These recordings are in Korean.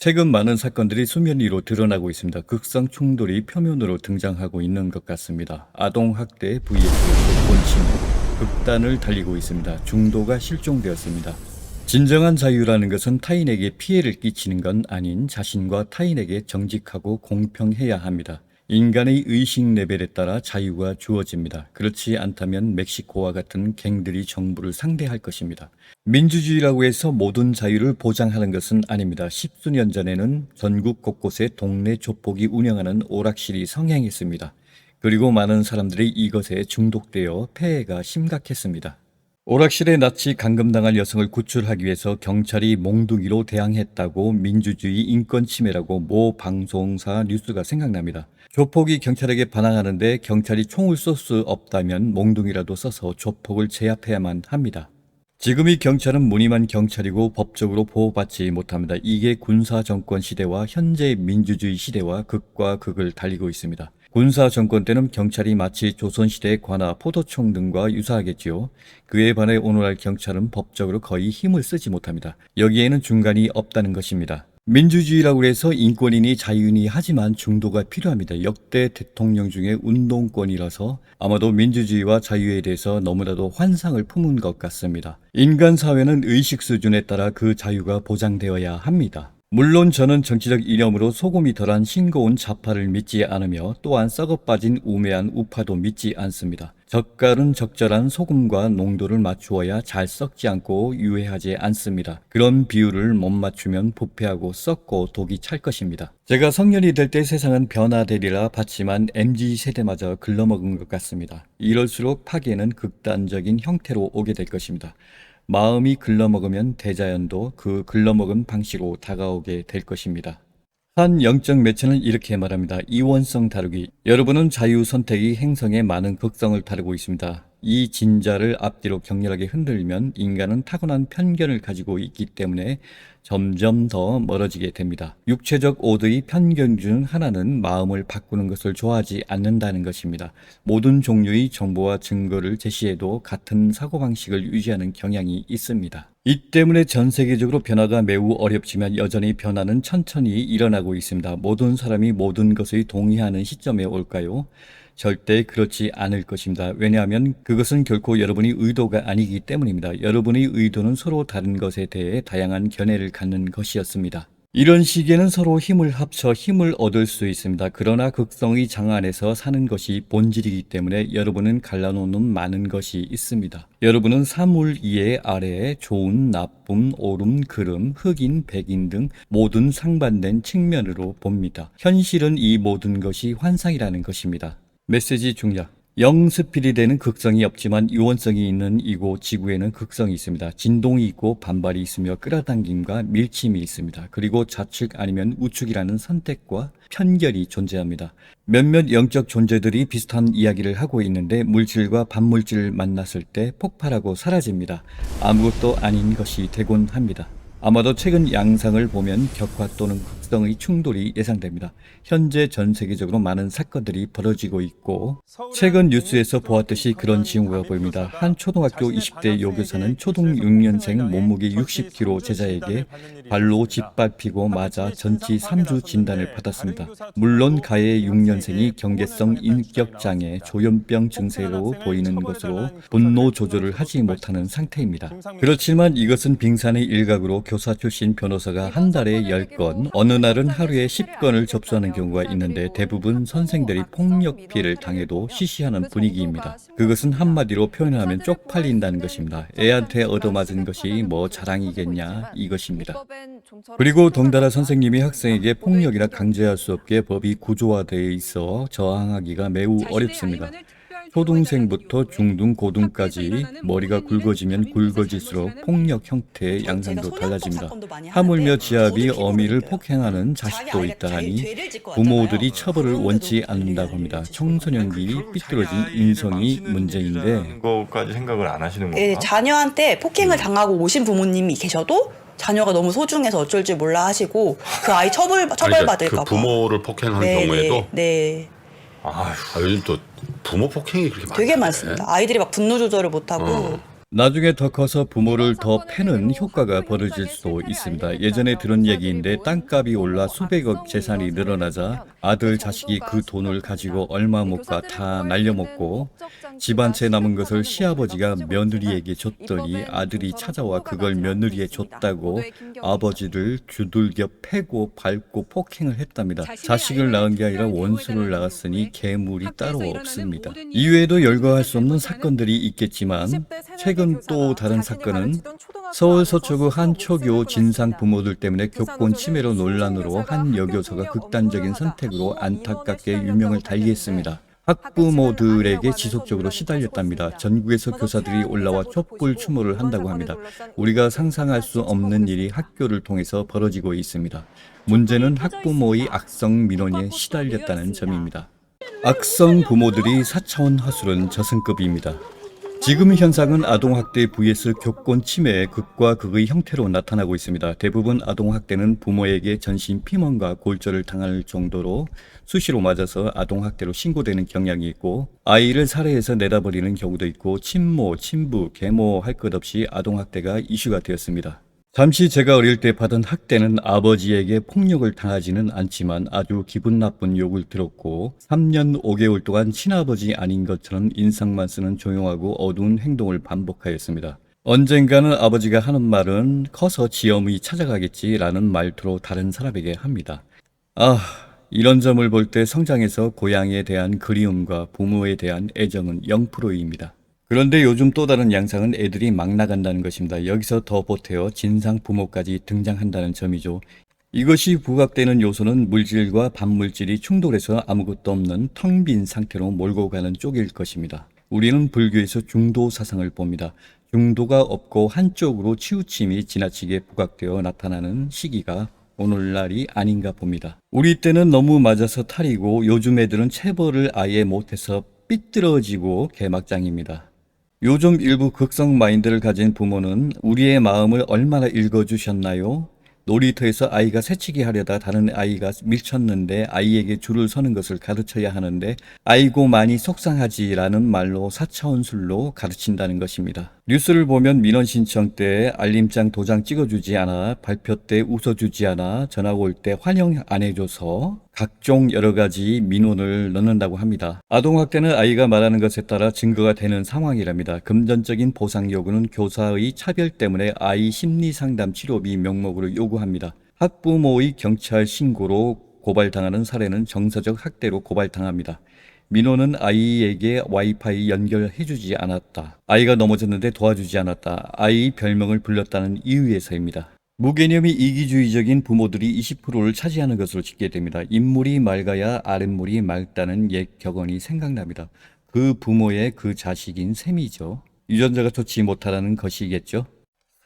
최근 많은 사건들이 수면 위로 드러나고 있습니다. 극성 충돌이 표면으로 등장하고 있는 것 같습니다. 아동 학대 vs 본침 극단을 달리고 있습니다. 중도가 실종되었습니다. 진정한 자유라는 것은 타인에게 피해를 끼치는 건 아닌 자신과 타인에게 정직하고 공평해야 합니다. 인간의 의식 레벨에 따라 자유가 주어집니다. 그렇지 않다면 멕시코와 같은 갱들이 정부를 상대할 것입니다. 민주주의라고 해서 모든 자유를 보장하는 것은 아닙니다. 십수년 전에는 전국 곳곳에 동네 조폭이 운영하는 오락실이 성행했습니다. 그리고 많은 사람들이 이것에 중독되어 폐해가 심각했습니다. 오락실에 낯이 감금당한 여성을 구출하기 위해서 경찰이 몽둥이로 대항했다고 민주주의 인권 침해라고 모 방송사 뉴스가 생각납니다. 조폭이 경찰에게 반항하는데 경찰이 총을 쏠 수 없다면 몽둥이라도 써서 조폭을 제압해야만 합니다. 지금의 경찰은 무늬만 경찰이고 법적으로 보호받지 못합니다. 이게 군사 정권 시대와 현재 민주주의 시대와 극과 극을 달리고 있습니다. 군사 정권 때는 경찰이 마치 조선시대의 관아, 포도총 등과 유사하겠지요. 그에 반해 오늘날 경찰은 법적으로 거의 힘을 쓰지 못합니다. 여기에는 중간이 없다는 것입니다. 민주주의라고 해서 인권이니 자유니 하지만 중도가 필요합니다. 역대 대통령 중에 운동권이라서 아마도 민주주의와 자유에 대해서 너무나도 환상을 품은 것 같습니다. 인간 사회는 의식 수준에 따라 그 자유가 보장되어야 합니다. 물론 저는 정치적 이념으로 소금이 덜한 싱거운 좌파를 믿지 않으며 또한 썩어 빠진 우매한 우파도 믿지 않습니다. 젓갈은 적절한 소금과 농도를 맞추어야 잘 썩지 않고 유해하지 않습니다. 그런 비율을 못 맞추면 부패하고 썩고 독이 찰 것입니다. 제가 성년이 될 때 세상은 변화되리라 봤지만 MZ 세대마저 글러먹은 것 같습니다. 이럴수록 파괴는 극단적인 형태로 오게 될 것입니다. 마음이 글러먹으면 대자연도 그 글러먹은 방식으로 다가오게 될 것입니다. 한 영적 매체는 이렇게 말합니다. 이원성 다루기. 여러분은 자유 선택이 행성의 많은 극성을 다루고 있습니다. 이 진자를 앞뒤로 격렬하게 흔들면 인간은 타고난 편견을 가지고 있기 때문에 점점 더 멀어지게 됩니다. 육체적 오드의 편견 중 하나는 마음을 바꾸는 것을 좋아하지 않는다는 것입니다. 모든 종류의 정보와 증거를 제시해도 같은 사고방식을 유지하는 경향이 있습니다. 이 때문에 전 세계적으로 변화가 매우 어렵지만 여전히 변화는 천천히 일어나고 있습니다. 모든 사람이 모든 것을 동의하는 시점에 올까요? 절대 그렇지 않을 것입니다. 왜냐하면 그것은 결코 여러분의 의도가 아니기 때문입니다. 여러분의 의도는 서로 다른 것에 대해 다양한 견해를 갖는 것이었습니다. 이런 시기에는 서로 힘을 합쳐 힘을 얻을 수 있습니다. 그러나 극성의 장 안에서 사는 것이 본질이기 때문에 여러분은 갈라놓는 많은 것이 있습니다. 여러분은 사물 이해 아래에 좋은, 나쁨, 옳음, 그름, 흑인, 백인 등 모든 상반된 측면으로 봅니다. 현실은 이 모든 것이 환상이라는 것입니다. 메시지 중략. 영스필이 되는 극성이 없지만 유원성이 있는 이곳 지구에는 극성이 있습니다. 진동이 있고 반발이 있으며 끌어당김과 밀침이 있습니다. 그리고 좌측 아니면 우측이라는 선택과 편결이 존재합니다. 몇몇 영적 존재들이 비슷한 이야기를 하고 있는데 물질과 반물질을 만났을 때 폭발하고 사라집니다. 아무것도 아닌 것이 되곤 합니다. 아마도 최근 양상을 보면 격화 또는 극성의 충돌이 예상됩니다. 현재 전 세계적으로 많은 사건들이 벌어지고 있고 최근 뉴스에서 보았듯이 그런 징후가 보입니다. 한 초등학교 20대 여교사는 초등 6년생 몸무게 60kg 제자에게 발로 짓밟히고 맞아 전치 3주 진단을 받았습니다. 물론 가해 6년생이 경계성 인격장애, 조현병 증세로 보이는 것으로 분노 조절을 하지 못하는 상태입니다. 그렇지만 이것은 빙산의 일각으로 교사 출신 변호사가 한 달에 10건, 어느 날은 하루에 10건을 접수하는 경우가 있는데 대부분 선생들이 폭력 피해를 당해도 시시하는 분위기입니다. 그것은 한마디로 표현하면 쪽팔린다는 것입니다. 애한테 얻어맞은 것이 뭐 자랑이겠냐 이것입니다. 그리고 덩달아 선생님이 학생에게 폭력이나 강제할 수 없게 법이 구조화되어 있어 저항하기가 매우 어렵습니다. 초등생부터 중등, 고등까지 머리가 굵어지면 굵어질수록 폭력 형태의 양상도 달라집니다. 하물며 지압이 어미를 폭행하는 자식도 있다 하니 부모들이 처벌을 원치 않는다고 합니다. 청소년기 삐뚤어진 인성이 문제인데 거까지 생각을 안 하시는 건가? 예, 자녀한테 폭행을 당하고 오신 부모님이 계셔도 자녀가 너무 소중해서 어쩔 줄 몰라 하시고 그 아이 처벌 아니, 그러니까 처벌받을까 그 봐. 부모를 폭행한 네, 경우에도 네, 네. 아휴, 아, 요즘 또 부모 폭행이 그렇게 많아요. 되게 많습니다. 아이들이 막 분노 조절을 못하고 어. 나중에 더 커서 부모를 더 패는 효과가 벌어질 수도 있습니다. 예전에 들은 얘기인데 땅값이 올라 수백억 재산이 늘어나자 아들 자식이 그 돈을 가지고 얼마 못 가 다 날려먹고 집안 채 남은 것을 시아버지가 며느리에게 줬더니 아들이 찾아와 그걸 며느리에 줬다고 아버지를 두들겨 패고 밟고 폭행을 했답니다. 자식을 낳은 게 아니라 원수를 낳았으니 괴물이 따로 없습니다. 이외에도 열거할 수 없는 사건들이 있겠지만 최근 또 다른 사건은 서울 서초구 한 초교 진상 부모들 때문에 교권 침해로 논란으로 한 여교사가 극단적인 선택 으로 안타깝게 유명을 달리했습니다. 학부모들에게 지속적으로 시달렸답니다. 전국에서 교사들이 올라와 촛불 추모를 한다고 합니다. 우리가 상상할 수 없는 일이 학교를 통해서 벌어지고 있습니다. 문제는 학부모의 악성 민원에 시달렸다는 점입니다. 악성 부모들이 4차원 하술은 저승급입니다. 지금 현상은 아동학대 vs 교권 침해의 극과 극의 형태로 나타나고 있습니다. 대부분 아동학대는 부모에게 전신 피멍과 골절을 당할 정도로 수시로 맞아서 아동학대로 신고되는 경향이 있고 아이를 살해해서 내다버리는 경우도 있고 친모, 친부, 계모 할 것 없이 아동학대가 이슈가 되었습니다. 잠시 제가 어릴 때 받은 학대는 아버지에게 폭력을 당하지는 않지만 아주 기분 나쁜 욕을 들었고 3년 5개월 동안 친아버지 아닌 것처럼 인상만 쓰는 조용하고 어두운 행동을 반복하였습니다. 언젠가는 아버지가 하는 말은 커서 지엄이 찾아가겠지라는 말투로 다른 사람에게 합니다. 아, 이런 점을 볼 때 성장해서 고향에 대한 그리움과 부모에 대한 애정은 0%입니다. 그런데 요즘 또 다른 양상은 애들이 막 나간다는 것입니다. 여기서 더 보태어 진상 부모까지 등장한다는 점이죠. 이것이 부각되는 요소는 물질과 반물질이 충돌해서 아무것도 없는 텅 빈 상태로 몰고 가는 쪽일 것입니다. 우리는 불교에서 중도 사상을 봅니다. 중도가 없고 한쪽으로 치우침이 지나치게 부각되어 나타나는 시기가 오늘날이 아닌가 봅니다. 우리 때는 너무 맞아서 탈이고 요즘 애들은 체벌을 아예 못해서 삐뚤어지고 개막장입니다. 요즘 일부 극성 마인드를 가진 부모는 우리의 마음을 얼마나 읽어주셨나요? 놀이터에서 아이가 새치기 하려다 다른 아이가 밀쳤는데 아이에게 줄을 서는 것을 가르쳐야 하는데 아이고 많이 속상하지라는 말로 사차원술로 가르친다는 것입니다. 뉴스를 보면 민원 신청 때 알림장 도장 찍어주지 않아 발표 때 웃어주지 않아 전화 올 때 환영 안 해줘서 각종 여러 가지 민원을 넣는다고 합니다. 아동학대는 아이가 말하는 것에 따라 증거가 되는 상황이랍니다. 금전적인 보상 요구는 교사의 차별 때문에 아이 심리 상담 치료비 명목으로 요구합니다. 학부모의 경찰 신고로 고발당하는 사례는 정서적 학대로 고발당합니다. 민호는 아이에게 와이파이 연결해주지 않았다. 아이가 넘어졌는데 도와주지 않았다. 아이 별명을 불렀다는 이유에서입니다. 무개념이 이기주의적인 부모들이 20%를 차지하는 것으로 짓게 됩니다. 인물이 맑아야 아랫물이 맑다는 옛 격언이 생각납니다. 그 부모의 그 자식인 셈이죠. 유전자가 좋지 못하다는 것이겠죠.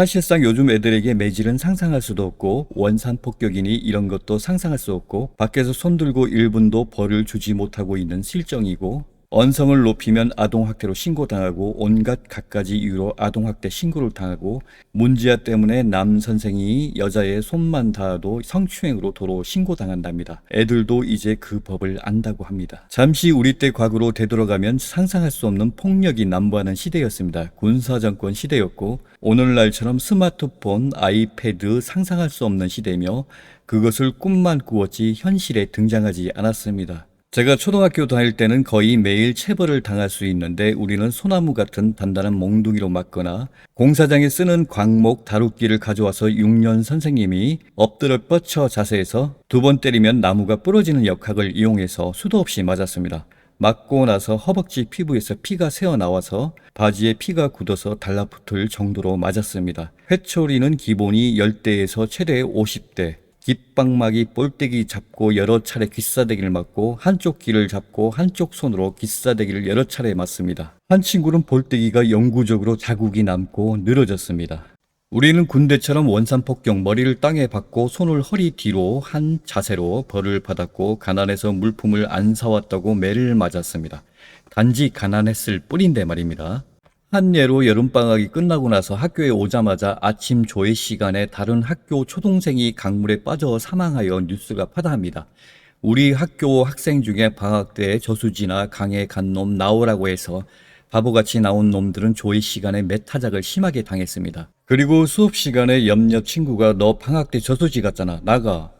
사실상 요즘 애들에게 매질은 상상할 수도 없고 원산 폭격이니 이런 것도 상상할 수 없고 밖에서 손들고 1분도 벌을 주지 못하고 있는 실정이고 언성을 높이면 아동학대로 신고당하고 온갖 갖가지 이유로 아동학대 신고를 당하고 문제아 때문에 남 선생이 여자의 손만 닿아도 성추행으로 도로 신고당한답니다. 애들도 이제 그 법을 안다고 합니다. 잠시 우리 때 과거로 되돌아가면 상상할 수 없는 폭력이 난무하는 시대였습니다. 군사정권 시대였고 오늘날처럼 스마트폰, 아이패드 상상할 수 없는 시대며 그것을 꿈만 꾸었지 현실에 등장하지 않았습니다. 제가 초등학교 다닐 때는 거의 매일 체벌을 당할 수 있는데 우리는 소나무 같은 단단한 몽둥이로 맞거나 공사장에 쓰는 광목 다루기를 가져와서 6년 선생님이 엎드려 뻗쳐 자세에서 두 번 때리면 나무가 부러지는 역학을 이용해서 수도 없이 맞았습니다. 맞고 나서 허벅지 피부에서 피가 새어 나와서 바지에 피가 굳어서 달라붙을 정도로 맞았습니다. 회초리는 기본이 10대에서 최대 50대, 깃방막이 볼때기 잡고 여러 차례 귀싸대기를 맞고 한쪽 귀를 잡고 한쪽 손으로 귀싸대기를 여러 차례 맞습니다. 한 친구는 볼때기가 영구적으로 자국이 남고 늘어졌습니다. 우리는 군대처럼 원산 폭격 머리를 땅에 박고 손을 허리 뒤로 한 자세로 벌을 받았고 가난해서 물품을 안 사왔다고 매를 맞았습니다. 단지 가난했을 뿐인데 말입니다. 한 예로 여름방학이 끝나고 나서 학교에 오자마자 아침 조회 시간에 다른 학교 초동생이 강물에 빠져 사망하여 뉴스가 파다합니다. 우리 학교 학생 중에 방학 때 저수지나 강에 간 놈 나오라고 해서 바보같이 나온 놈들은 조회 시간에 매타작을 심하게 당했습니다. 그리고 수업 시간에 옆옆 친구가 너 방학 때 저수지 갔잖아. 나가.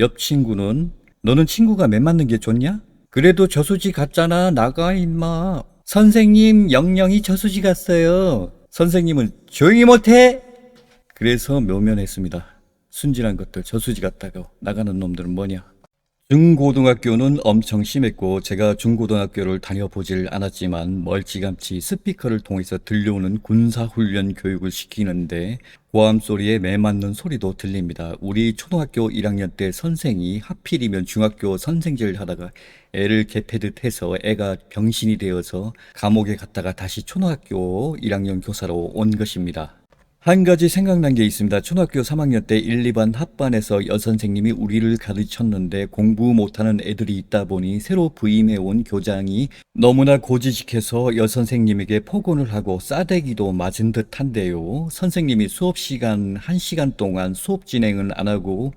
옆 친구는 너는 친구가 매 맞는 게 좋냐? 그래도 저수지 갔잖아. 나가 임마. 선생님 영영이 저수지 갔어요. 선생님은 조용히 못해. 그래서 묘면했습니다. 순진한 것들 저수지 갔다고 나가는 놈들은 뭐냐? 중고등학교는 엄청 심했고 제가 중고등학교를 다녀보질 않았지만 멀찌감치 스피커를 통해서 들려오는 군사훈련 교육을 시키는데 고함 소리에 매맞는 소리도 들립니다. 우리 초등학교 1학년 때 선생이 하필이면 중학교 선생질 하다가 애를 개패듯 해서 애가 병신이 되어서 감옥에 갔다가 다시 초등학교 1학년 교사로 온 것입니다. 한 가지 생각난 게 있습니다. 초등학교 3학년 때 1, 2반 합반에서 여선생님이 우리를 가르쳤는데 공부 못하는 애들이 있다 보니 새로 부임해온 교장이 너무나 고지식해서 여선생님에게 폭언을 하고 싸대기도 맞은 듯 한데요. 선생님이 수업 시간 1시간 동안 수업 진행은 안 하고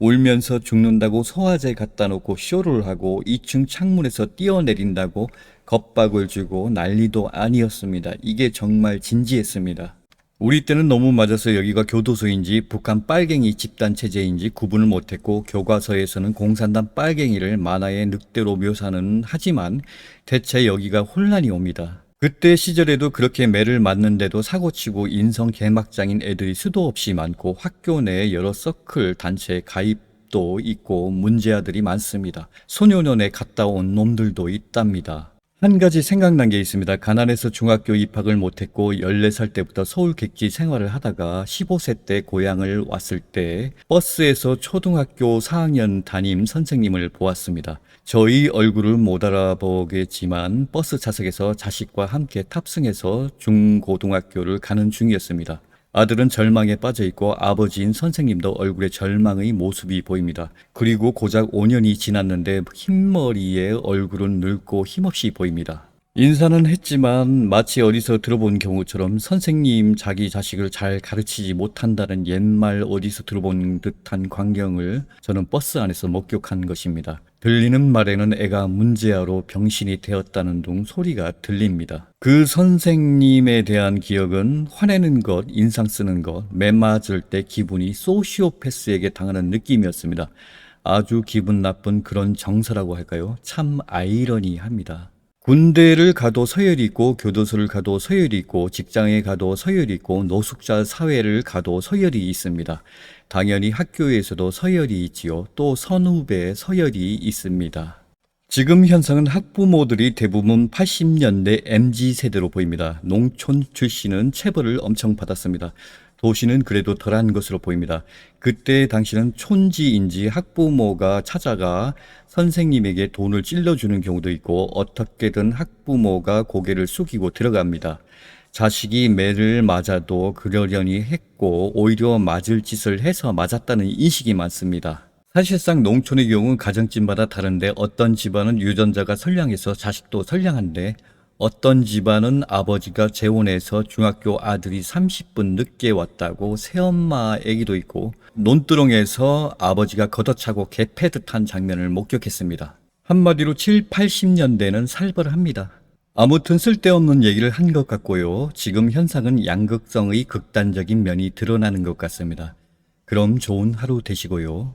울면서 죽는다고 소화제 갖다 놓고 쇼를 하고 2층 창문에서 뛰어내린다고 겁박을 주고 난리도 아니었습니다. 이게 정말 진지했습니다. 우리 때는 너무 맞아서 여기가 교도소인지 북한 빨갱이 집단 체제인지 구분을 못했고 교과서에서는 공산당 빨갱이를 만화의 늑대로 묘사는 하지만 대체 여기가 혼란이 옵니다. 그때 시절에도 그렇게 매를 맞는데도 사고치고 인성 개막장인 애들이 수도 없이 많고 학교 내에 여러 서클 단체 가입도 있고 문제아들이 많습니다. 소년원에 갔다 온 놈들도 있답니다. 한 가지 생각난 게 있습니다. 가난해서 중학교 입학을 못했고 14살 때부터 서울 객지 생활을 하다가 15세 때 고향을 왔을 때 버스에서 초등학교 4학년 담임 선생님을 보았습니다. 저희 얼굴을 못 알아보겠지만 버스 좌석에서 자식과 함께 탑승해서 중고등학교를 가는 중이었습니다. 아들은 절망에 빠져 있고 아버지인 선생님도 얼굴에 절망의 모습이 보입니다. 그리고 고작 5년이 지났는데 흰머리에 얼굴은 늙고 힘없이 보입니다. 인사는 했지만 마치 어디서 들어본 경우처럼 선생님 자기 자식을 잘 가르치지 못한다는 옛말 어디서 들어본 듯한 광경을 저는 버스 안에서 목격한 것입니다. 들리는 말에는 애가 문제아로 병신이 되었다는 둥 소리가 들립니다. 그 선생님에 대한 기억은 화내는 것, 인상 쓰는 것, 매 맞을 때 기분이 소시오패스에게 당하는 느낌이었습니다. 아주 기분 나쁜 그런 정서라고 할까요? 참 아이러니합니다. 군대를 가도 서열이 있고 교도소를 가도 서열이 있고 직장에 가도 서열이 있고 노숙자 사회를 가도 서열이 있습니다. 당연히 학교에서도 서열이 있지요. 또 선후배 서열이 있습니다. 지금 현상은 학부모들이 대부분 80년대 MZ 세대로 보입니다. 농촌 출신은 체벌을 엄청 받았습니다. 도시는 그래도 덜한 것으로 보입니다. 그때 당시는 촌지인지 학부모가 찾아가 선생님에게 돈을 찔러주는 경우도 있고 어떻게든 학부모가 고개를 숙이고 들어갑니다. 자식이 매를 맞아도 그러려니 했고 오히려 맞을 짓을 해서 맞았다는 인식이 많습니다. 사실상 농촌의 경우는 가정집마다 다른데 어떤 집안은 유전자가 선량해서 자식도 선량한데 어떤 집안은 아버지가 재혼해서 중학교 아들이 30분 늦게 왔다고 새엄마 애기도 있고 논두렁에서 아버지가 걷어차고 개패듯한 장면을 목격했습니다. 한마디로 7, 80년대는 살벌합니다. 아무튼 쓸데없는 얘기를 한 것 같고요. 지금 현상은 양극성의 극단적인 면이 드러나는 것 같습니다. 그럼 좋은 하루 되시고요.